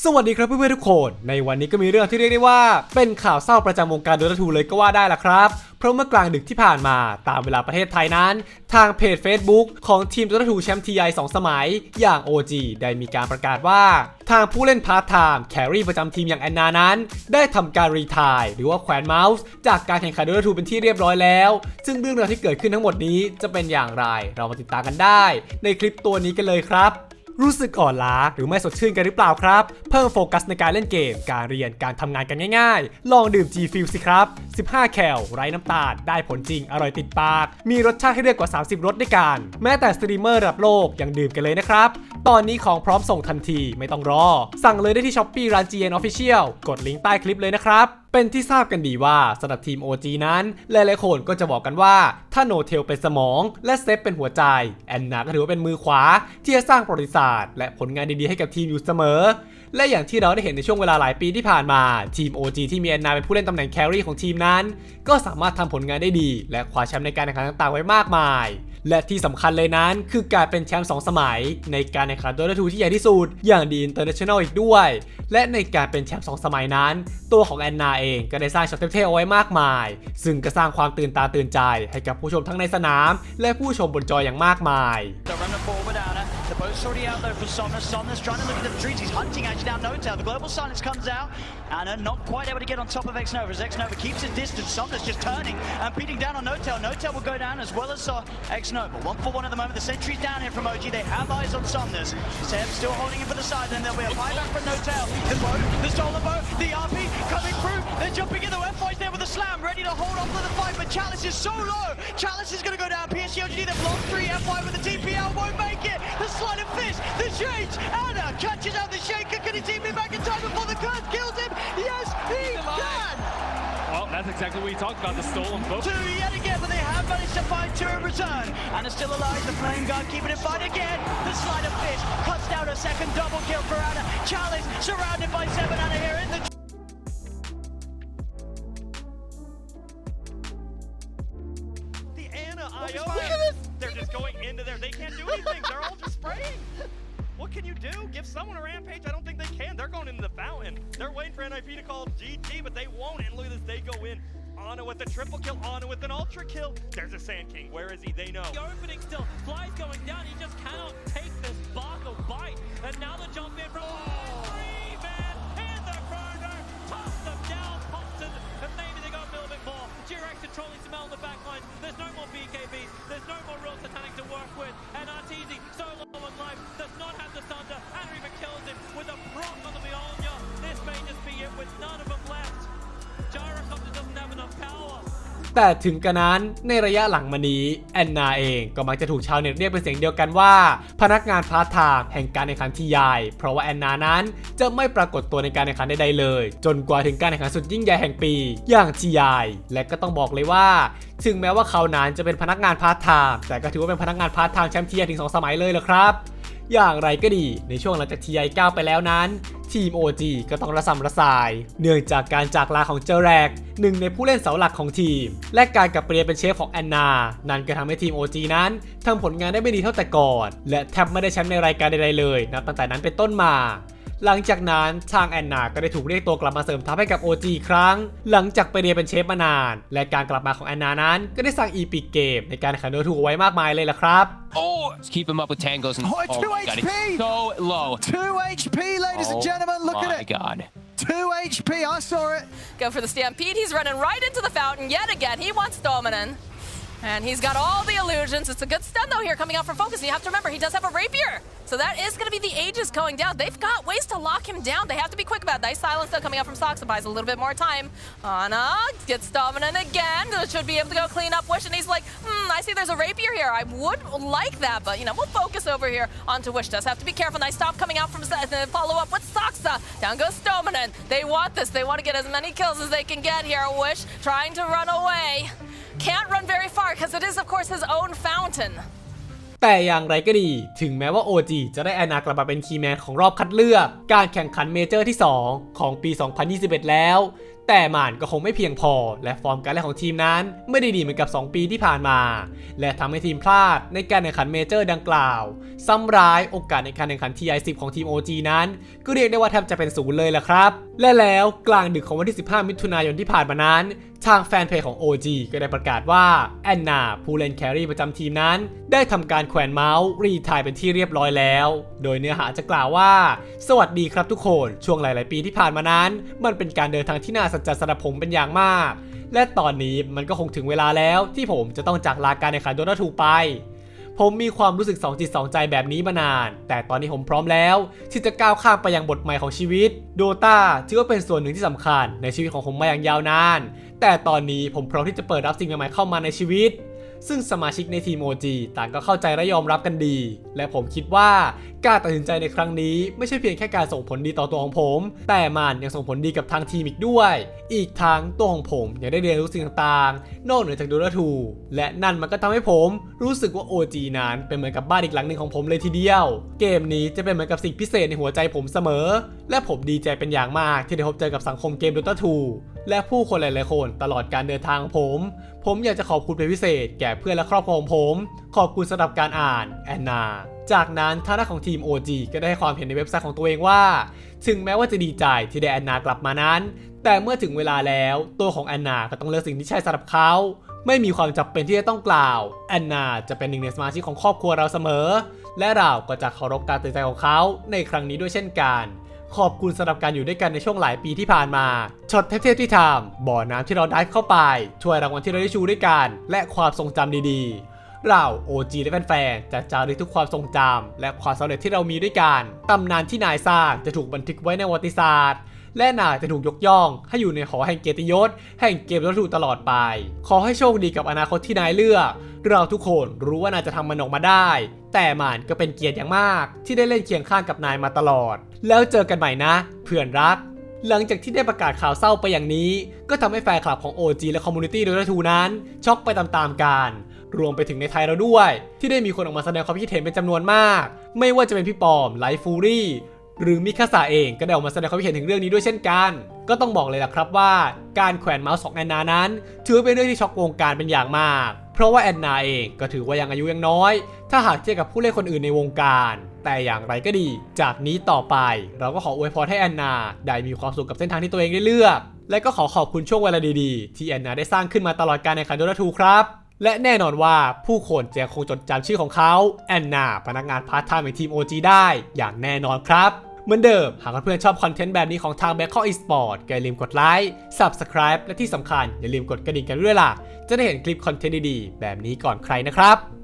สวัสดีครับเพื่อนๆทุกคน ในวันนี้ก็มีเรื่องที่เรียกได้ว่า เป็นข่าวเศร้าประจำวงการโดตาทูเลยก็ว่าได้ละครับ เพราะเมื่อกลางดึกที่ผ่านมาตามเวลาประเทศไทยนั้น ทางเพจ Facebook ของทีมโดตาทูแชมป์ทีไอสองสมัย อย่าง OG ได้มีการประกาศว่า ทางผู้เล่นพาร์ทไทม์แครี่ประจำทีมอย่างแอนนานั้น ได้ทำการรีทายหรือว่าแขวนเมาส์จากการแข่งขันโดตาทูเป็นที่เรียบร้อยแล้ว ซึ่งเรื่องราวที่เกิดขึ้นทั้งหมดนี้จะเป็นอย่างไร เรามาติดตามกันได้ ในคลิปตัวนี้กันเลยครับ รู้สึกอ่อนล้าหรือไม่สดชื่นกันหรือเปล่าครับ เพิ่มโฟกัสในการเล่นเกม การเรียนการทำงานกันง่ายๆ ลองดื่ม G Fuel สิครับ 15 แคลไร้น้ำตาล ได้ผลจริง อร่อยติดปาก มีรสชาติให้เลือกกว่า 30 รสด้วยกัน แม้แต่สตรีมเมอร์ระดับโลกยังดื่มกันเลยนะครับ ตอนนี้ของพร้อมส่งทันทีไม่ต้องรอ สั่งเลยได้ที่ Shopee ร้าน GN Official กดลิงก์ใต้คลิปเลยนะครับ เป็นที่ทราบกันดีว่าสำหรับทีม OG นั้นหลายๆคนก็จะบอกกันว่า ถ้าโนเทลเป็นสมอง และเซฟเป็นหัวใจ แอนนาก็ถือว่าเป็นมือขวา ที่จะสร้างประวัติศาสตร์และผลงานดีๆให้กับทีมอยู่เสมอและอย่างที่เราได้เห็นในช่วงเวลาหลายปีที่ผ่านมา ทีม OG ที่มีแอนนาเป็นผู้เล่นตำแหน่งแครี่ของทีมนั้น ก็สามารถทำผลงานได้ดี และคว้าแชมป์ในการแข่งขันต่างๆไว้มากมาย และที่สำคัญเลยนั้น คือการเป็นแชมป์2สมัย ในการแข่งขันโดตาทูที่ใหญ่ที่สุด อย่างดีอินเตอร์เนชั่นแนลอีกด้วย และในการเป็นแชมป์2สมัยนั้น ตัวของแอนนาเองก็ได้สร้างช็อตเท่ๆเอาไว้มากมาย ซึ่งก็สร้างความตื่นตาตื่นใจให้กับผู้ชมทั้งในสนาม และผู้ชมบนจออย่างมากมาย Boat's already out there for Somnus. Somnus trying to look at the trees. He's hunting actually down Notail. The global silence comes out. Anna not quite able to get on top of X-Nova as X-Nova keeps his distance. Somnus just turning and beating down on Notail. Notail will go down as well as uh, X-Nova. One for one at the moment. The sentry's down here from OG. They have eyes on Somnus. Seb still holding him for the side. Then there'll be a buyback from Notail. The boat, the stolen boat, the RP coming through. They're jumping in. The F5's there with a slam, ready to hold on for the fight. But Chalice is so low. Chalice is going to go down. PSG OG, they've lost three. F5 with the TPL won't make it. The sleight of fist, the shades. Anna catches out the shaker. Can he team him back in time before the curse kills him? Yes, he can. Well, that's exactly what you talked about, the stolen boat. Two yet again, but they have managed to find two in return. Anna still alive. The flame guard keeping it fight again. The sleight of fist cuts down a second double kill for Anna. Chalice surrounded by seven. Anna here in the The Anna IO. Into there. They can't do anything. They're all just spraying. What can you do? Give someone a rampage? I don't think they can. They're going into the fountain. They're waiting for NIP to call GG, but they won't. And look at this. They go in. Anna with a triple kill. Anna with an ultra kill. There's a Sand King. Where is he? They know. The opening still. Fly's going down. He just cannot take this Barco bite. And now the jump in from There's no more BKBs. There's no more real Satanic to work with. And Arteezy, so low on life, does not have the thunder. แต่ถึงกระนั้นในระยะหลังมานี้แอนนาเองก็มักจะถูกชาวเน็ตเรียกเป็นเสียงเดียวกันว่า พนักงานพาร์ทไทม์แห่งการแข่งขันที่ใหญ่เพราะว่าแอนนานั้นจะไม่ปรากฏตัวในการแข่งขันใดๆเลย จนกว่าถึงการแข่งขันสุดยิ่งใหญ่แห่งปี อย่างทีใหญ่และก็ต้องบอกเลยว่า ถึงแม้ว่าเขานั้นจะเป็นพนักงานพาร์ทไทม์แต่ก็ถือว่าเป็นพนักงานพาร์ทไทม์แชมป์ทีใหญ่ถึงสองสมัยเลยเหรอครับอย่างไรก็ดีในช่วงหลังจากทีไอก้าวไปแล้วนั้น ทีม OG ก็ต้องระสำระสาย เนื่องจากการจากลาของเจอแรกหนึ่งในผู้เล่นเสาหลักของทีม และการกลับเปลี่ยนเป็นเชฟของแอนนา นั่นก็ทำให้ทีม OG นั้นทำผลงานได้ไม่ดีเท่าแต่ก่อน และแทบไม่ได้แชมป์ในรายการใดๆเลยนับตั้งแต่นั้นเป็นต้นมา หลังจากนั้นทางแอนนาก็ได้ถูกเรียกตัวกลับมาเสริมทัพให้กับ OG อีกครั้ง หลังจากไปเรียนเป็นเชฟมานาน และการกลับมาของแอนนานั้น ก็ได้สร้างอีพิกเกมในการแข่งขันโดยถูกเอาไว้มากมายเลยล่ะครับ Oh, let's keep him up with tangos and Oh, two my god, HP. it's so low. 2 HP, ladies oh and gentlemen. Look my at it. god. 2 HP. I saw it. Go for the stampede. He's running right into the fountain yet again. He wants Dominant. And he's got all the illusions. It's a good stun though here coming out from Focus. You have to remember he does have a rapier. So that is going to be the Aegis going down. They've got ways to lock him down. They have to be quick about it. Nice silence though coming out from Socks Soxa. Buys a little bit more time. Anna gets Dominant again. Should be able to go clean up Wish. And he's like, hmm, I see there's a rapier here. I would like that, but you know, we'll focus over here onto Wish. Does have to be careful. Nice stop coming out from uh, follow up with Soxa. Down goes Dominant. They want this. They want to get as many kills as they can get here. Wish trying to run away. Can't run very far because it is, of course, his own fountain. แต่อย่างไรก็ดี ถึงแม้ว่า OG จะได้แอนนากลับมาเป็นคีย์แมนของรอบคัดเลือก การแข่งขันเมเจอร์ที่ 2 ของปี 2021 แล้ว แต่หมันก็คงไม่เพียงพอ และฟอร์มการเล่นของทีมนั้น ไม่ได้ดีเหมือนกับ 2 ปีที่ผ่านมา และทำให้ทีมพลาดในการแข่งขันเมเจอร์ดังกล่าว ซ้ำร้ายโอกาสในการแข่งขัน TI10 ของทีม OG นั้น ก็เรียกได้ว่าแทบจะเป็นศูนย์เลยแหละครับและแล้วกลางดึกของวันที่ 15 มิถุนายนที่ผ่านมานั้น ทางแฟนเพจของ OG ก็ได้ประกาศว่าแอนนาผู้เล่นแครี่ประจำทีมนั้น ได้ทำการแขวนเมาส์รีไทายเป็นที่เรียบร้อยแล้ว โดยเนื้อหาจะกล่าวว่า สวัสดีครับทุกคนช่วงหลาย ๆ ปีที่ผ่านมานั้น มันเป็นการเดินทางที่น่าสัจจสำหรับผมเป็นอย่างมากและตอนนี้มันก็คงถึงเวลาแล้วที่ผมจะต้องจากลาการแข่งขันโดนาทูไป ผมมีความรู้สึกสองจิตสองใจแบบนี้มานาน แต่ตอนนี้ผมพร้อมแล้ว ที่จะก้าวข้ามไปยังบทใหม่ของชีวิต โดตาถือว่าเป็นส่วนหนึ่งที่สำคัญในชีวิตของผมมาอย่างยาวนาน แต่ตอนนี้ผมพร้อมที่จะเปิดรับสิ่งใหม่ๆเข้ามาในชีวิต ซึ่งสมาชิกในทีม OG ต่างก็เข้าใจและยอมรับกันดี และผมคิดว่าการตัดสินใจในครั้งนี้ไม่ใช่เพียงแค่การส่งผลดีต่อตัวของผม แต่มันยังส่งผลดีกับทางทีมอีกด้วย อีกทั้งตัวของผมยังได้เรียนรู้สิ่งต่างๆ นอกเหนือจากดูแลทูและนั่นมันก็ทำให้ผมรู้สึกว่า OG นั้นเป็นเหมือนกับบ้านอีกหลังหนึ่งของผมเลยทีเดียว เกมนี้จะเป็นเหมือนกับสิ่งพิเศษในหัวใจผมเสมอ และผมดีใจเป็นอย่างมากที่ได้พบเจอกับสังคมเกม Dota 2 และผู้คนหลายๆคนตลอดการเดินทางของผม ผมอยากจะขอบคุณเป็นพิเศษแก่เพื่อนและครอบครัวของผม ขอบคุณสำหรับการอ่านแอนนา จากนั้นทางด้านของทีม OG ก็ได้ให้ความเห็นในเว็บไซต์ของตัวเองว่า ถึงแม้ว่าจะดีใจที่ได้แอนนากลับมานั้น แต่เมื่อถึงเวลาแล้วตัวของแอนนาก็ต้องเลือกสิ่งที่ใช่สำหรับเขาไม่มีความจำเป็นที่จะต้องกล่าวแอนนาจะเป็นหนึ่งในสมาชิกของครอบครัวเราเสมอ และเราก็จะเคารพการตัดสินใจของเขาในครั้งนี้ด้วยเช่นกัน ขอบคุณสำหรับการอยู่ด้วยกันในช่วงหลายปีที่ผ่านมาช็อตเทพๆที่ทำบ่อน้ำที่เราได้เข้าไปถ้วยรางวัลที่เราได้ชูด้วยกัน และความทรงจำดีๆ เรา OG และแฟนๆจะจารึกทุกความทรงจำและความสำเร็จที่เรามีด้วยกันตำนานที่นายสร้างจะถูกบันทึกไว้ในประวัติศาสตร์และนายจะถูกยกย่อง ให้อยู่ในหอแห่งเกียรติยศ แห่งเกมรัตูตลอดไป ขอให้โชคดีกับอนาคตที่นายเลือก เราทุกคนรู้ว่านายจะทำมันออกมาได้ แต่มันก็เป็นเกียรติอย่างมาก ที่ได้เล่นเคียงข้างกับนายมาตลอด แล้วเจอกันใหม่นะ เพื่อนรัก หลังจากที่ได้ประกาศข่าวเศร้าไปอย่างนี้ ก็ทำให้แฟนคลับของ OG และคอมมูนิตี้โดยทูนั้น ช็อกไปตามๆกัน รวมไปถึงในไทยเราด้วย ที่ได้มีคนออกมาแสดงความคิดเห็นเป็นจำนวนมาก ไม่ว่าจะเป็นพี่ปอมไลฟ์ฟูรี่หรือมิคาสาเองก็ได้ออกมาแสดงความคิดเห็นถึงเรื่องนี้ด้วยเช่นกัน ก็ต้องบอกเลยล่ะครับว่า การแขวนเมาส์ของแอนนานั้น ถือเป็นเรื่องที่ช็อกวงการเป็นอย่างมาก เพราะว่าแอนนาเองก็ถือว่ายังอายุยังน้อย ถ้าหากเทียบกับผู้เล่นคนอื่นในวงการ แต่อย่างไรก็ดี จากนี้ต่อไป เราก็ขออวยพรให้แอนนาได้มีความสุขกับเส้นทางที่ตัวเองได้เลือก และก็ขอขอบคุณช่วงเวลาดีๆ ที่แอนนาได้สร้างขึ้นมาตลอดการแข่งขันโดนาทูครับ และแน่นอนว่าผู้คนจะคงจดจำชื่อของเขาแอนนาพนักงานพาร์ทไทม์ในทีม OG ได้ อย่างแน่นอนครับ เหมือนเดิม หากเพื่อนๆชอบคอนเทนต์แบบนี้ของทาง b a c k อ Esport ก็อย่าลืมกดไลค์ Subscribe และที่สำคัญอย่าลืมกดกระดิ่งกันด้วยล่ะ จะได้เห็นคลิปคอนเทนต์ดีๆ แบบนี้ก่อนใครนะครับ